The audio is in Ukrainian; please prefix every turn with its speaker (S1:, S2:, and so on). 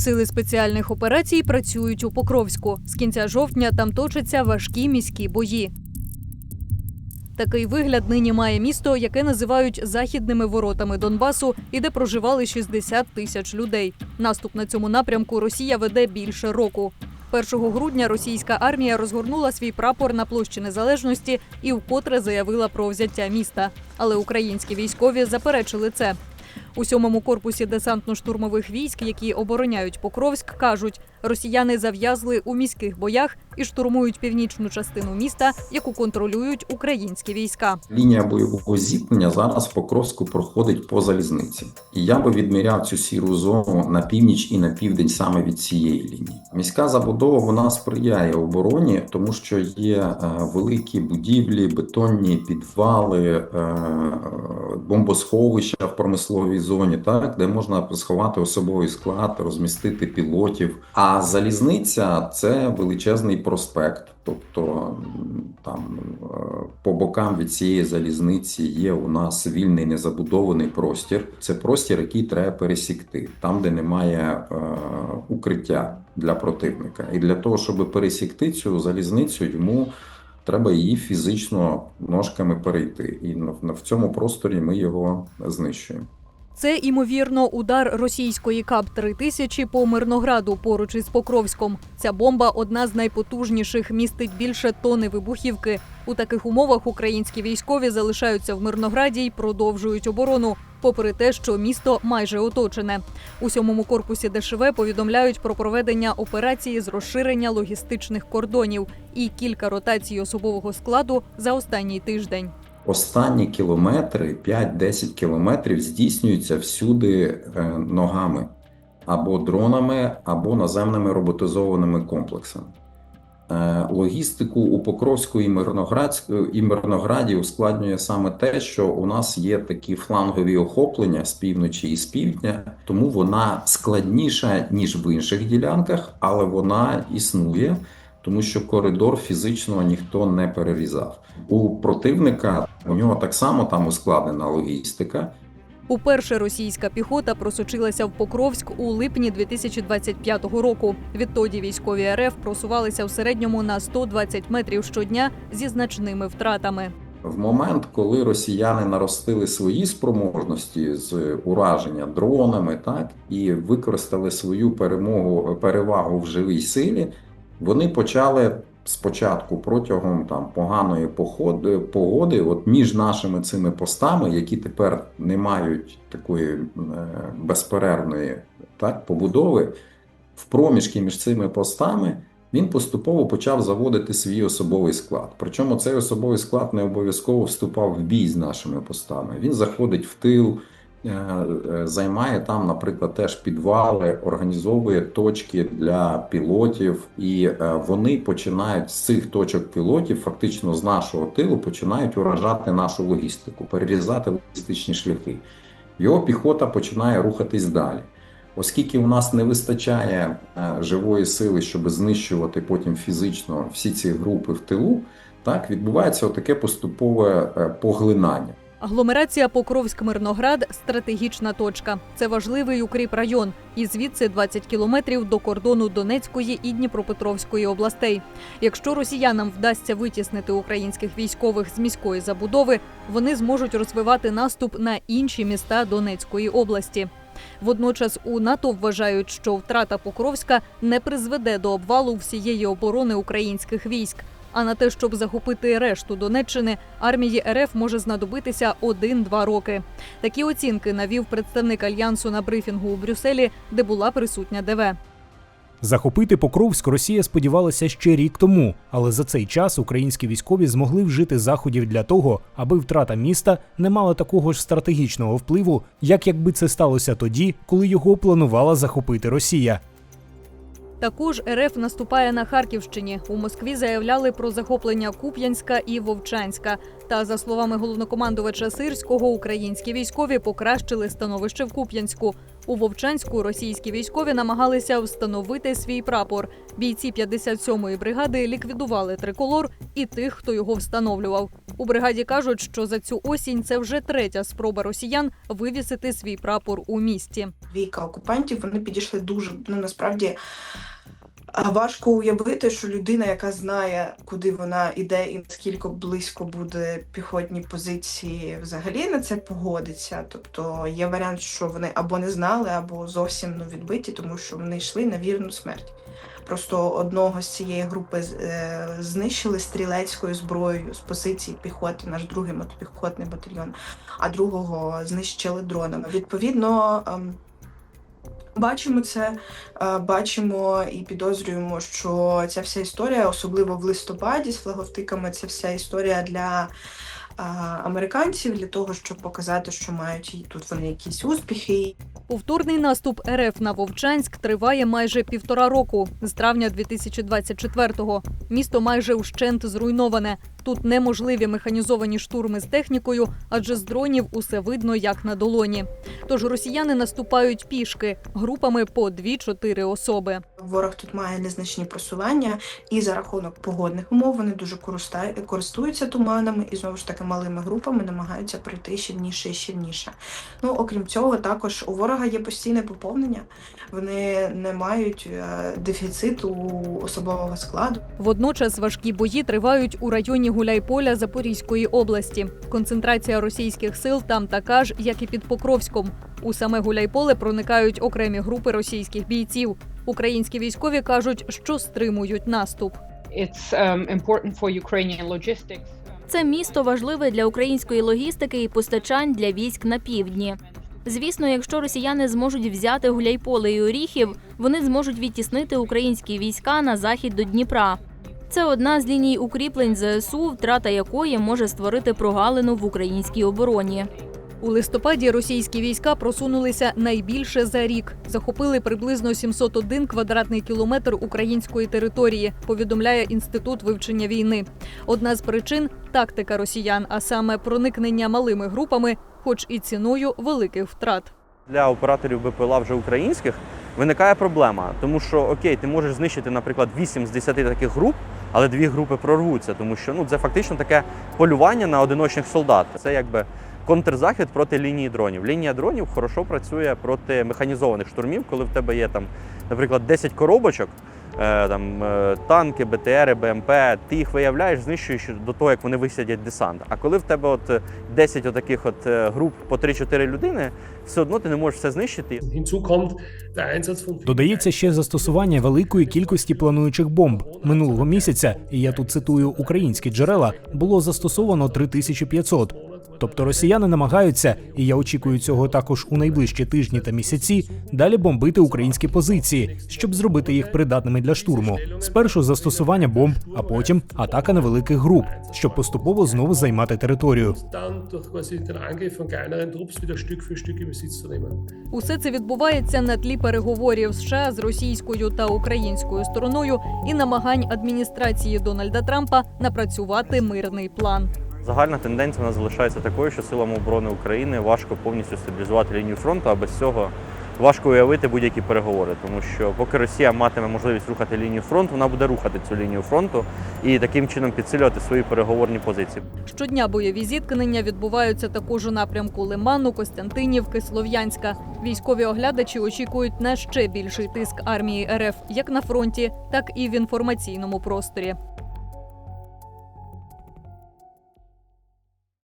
S1: Сили спеціальних операцій працюють у Покровську. З кінця жовтня там точаться важкі міські бої. Такий вигляд нині має місто, яке називають західними воротами Донбасу, і де проживали 60 тисяч людей. Наступ на цьому напрямку Росія веде більше року. 1 грудня російська армія розгорнула свій прапор на площі незалежності і вкотре заявила про взяття міста. Але українські військові заперечили це. У сьомому корпусі десантно-штурмових військ, які обороняють Покровськ, кажуть, росіяни зав'язли у міських боях і штурмують північну частину міста, яку контролюють українські війська.
S2: Лінія бойового зіткнення зараз в Покровську проходить по залізниці, і я би відміряв цю сіру зону на північ і на південь саме від цієї лінії. Міська забудова вона сприяє обороні, тому що є е, великі будівлі, бетонні підвали, е, бомбосховища в промисловій зоні, так де можна сховати особовий склад, розмістити пілотів. А залізниця це величезний проспект. Тобто там е, по бокам від цієї залізниці є у нас вільний незабудований простір. Це простір, який треба пересікти, там, де немає е, укриття для противника. І для того, щоб пересікти цю залізницю, йому треба її фізично ножками перейти. І в цьому просторі ми його знищуємо.
S1: Це імовірно удар російської КАП 3000 по Мирнограду поруч із Покровськом. Ця бомба одна з найпотужніших, містить більше тони вибухівки. У таких умовах українські військові залишаються в Мирнограді й продовжують оборону, попри те, що місто майже оточене. У сьомому корпусі ДШВ повідомляють про проведення операції з розширення логістичних кордонів і кілька ротацій особового складу за останній тиждень.
S2: Останні кілометри, 5-10 кілометрів, здійснюються всюди е, ногами або дронами, або наземними роботизованими комплексами. Е, Логістику у Покровську і Мирноградську і Мирнограді ускладнює саме те, що у нас є такі флангові охоплення з півночі і з півдня, тому вона складніша ніж в інших ділянках, але вона існує, тому що коридор фізично ніхто не перерізав. У противника у нього так само там ускладнена логістика.
S1: Уперше російська піхота просочилася в Покровськ у липні 2025 року. Відтоді військові РФ просувалися в середньому на 120 метрів щодня зі значними втратами.
S2: В момент, коли росіяни наростили свої спроможності з ураження дронами, так і використали свою перемогу перевагу в живій силі, вони почали спочатку протягом там поганої походи, погоди, от між нашими цими постами, які тепер не мають такої е, безперервної так, побудови, в проміжки між цими постами він поступово почав заводити свій особовий склад. Причому цей особовий склад не обов'язково вступав в бій з нашими постами. Він заходить в тил, займає там, наприклад, теж підвали, організовує точки для пілотів, і е, вони починають з цих точок пілотів, фактично з нашого тилу, починають уражати нашу логістику, перерізати логістичні шляхи. Його піхота починає рухатись далі. Оскільки у нас не вистачає е, живої сили, щоб знищувати потім фізично всі ці групи в тилу, так відбувається отаке поступове е, поглинання.
S1: Агломерація Покровськ-Мирноград стратегічна точка. Це важливий укріп район, і звідси 20 кілометрів до кордону Донецької і Дніпропетровської областей. Якщо росіянам вдасться витіснити українських військових з міської забудови, вони зможуть розвивати наступ на інші міста Донецької області. Водночас у НАТО вважають, що втрата Покровська не призведе до обвалу всієї оборони українських військ. А на те, щоб захопити решту Донеччини, армії РФ може знадобитися 1-2 роки. Такі оцінки навів представник альянсу на брифінгу у Брюсселі, де була присутня ДВ.
S3: Захопити Покровськ Росія сподівалася ще рік тому, але за цей час українські військові змогли вжити заходів для того, аби втрата міста не мала такого ж стратегічного впливу, як якби це сталося тоді, коли його планувала захопити Росія.
S1: Також РФ наступає на Харківщині. У Москві заявляли про захоплення Куп'янська і Вовчанська. Та за словами головнокомандувача Сирського, українські військові покращили становище в Куп'янську. У Вовчанську російські військові намагалися встановити свій прапор. Бійці 57-ї бригади ліквідували триколор і тих, хто його встановлював. У бригаді кажуть, що за цю осінь це вже третя спроба росіян вивісити свій прапор у місті.
S4: війка окупантів вони підійшли дуже ну насправді. А, Важко уявити, що людина, яка знає, куди вона йде і наскільки близько буде піхотні позиції, взагалі на це погодиться. Тобто є варіант, що вони або не знали, або зовсім ну, відбиті, тому що вони йшли на вірну смерть. Просто одного з цієї групи е, знищили стрілецькою зброєю з позиції піхоти, наш другий мотопіхотний батальйон, а другого знищили дронами. Відповідно, ем, бачимо це, е, бачимо і підозрюємо, що ця вся історія, особливо в листопаді з флаговтиками, це вся історія для. е, Американців для того, щоб показати, що мають і тут вони якісь успіхи,
S1: Повторний наступ РФ на Вовчанськ триває майже півтора року з травня 2024-го. Місто майже ущент зруйноване. Тут неможливі механізовані штурми з технікою, адже з дронів усе видно як на долоні. Тож росіяни наступають пішки групами по 2-4 особи.
S4: Ворог тут має незначні просування, і за рахунок погодних умов вони дуже користуються туманами і знову ж таки малими групами намагаються пройти щільніше і щільніше. Ну окрім цього, також у ворога є постійне поповнення. Вони не мають е, дефіциту особового складу.
S1: Водночас важкі бої тривають у районі Гуляйполя Запорізької області. Концентрація російських сил там така ж, як і під Покровськом. У саме Гуляйполе проникають окремі групи російських бійців. Українські військові кажуть, що стримують наступ.
S5: It's um, important for Ukrainian logistics.
S6: Це місто важливе для української логістики і постачань для військ на півдні. Звісно, якщо росіяни зможуть взяти Гуляйполе і Оріхів, вони зможуть відтіснити українські війська на захід до Дніпра. Це одна з ліній укріплень ЗСУ, втрата якої може створити прогалину в українській обороні.
S1: У листопаді російські війська просунулися найбільше за рік. Захопили приблизно 701 квадратний кілометр української території. Повідомляє інститут вивчення війни. Одна з причин тактика росіян, а саме проникнення малими групами, хоч і ціною великих втрат.
S7: для операторів БПЛА вже українських виникає проблема, тому що окей, ти можеш знищити, наприклад, 8 з 10 таких груп, але дві групи прорвуться, тому що ну це фактично таке полювання на одиночних солдат. Це якби контрзахід проти лінії дронів. Лінія дронів хорошо працює проти механізованих штурмів, коли в тебе є там, наприклад, 10 коробочок. Е, Там е, танки, БТРи, БМП, ти їх виявляєш, знищуєш до того, як вони висадять десант. А коли в тебе от е, 10 отаких от е, груп по 3-4 людини, все одно ти не можеш все знищити.
S3: Додається ще застосування великої кількості плануючих бомб. Минулого місяця, і я тут цитую українські джерела, було застосовано 3500. Тобто росіяни намагаються, і я очікую цього також у найближчі тижні та місяці, далі бомбити українські позиції, щоб зробити їх придатними для штурму. Спершу застосування бомб, а потім атака невеликих груп, щоб поступово знову займати територію.
S1: Усе це відбувається на тлі переговорів США з російською та українською стороною і намагань адміністрації Дональда Трампа напрацювати мирний план.
S7: Загальна тенденція нас залишається такою, що силам оборони України важко повністю стабілізувати лінію фронту, а без цього важко уявити будь-які переговори. Тому що поки Росія матиме можливість рухати лінію фронту, вона буде рухати цю лінію фронту і таким чином підсилювати свої переговорні позиції.
S1: Щодня бойові зіткнення відбуваються також у напрямку Лиману, Костянтинівки, Слов'янська. Військові оглядачі очікують на ще більший тиск армії РФ як на фронті, так і в інформаційному просторі.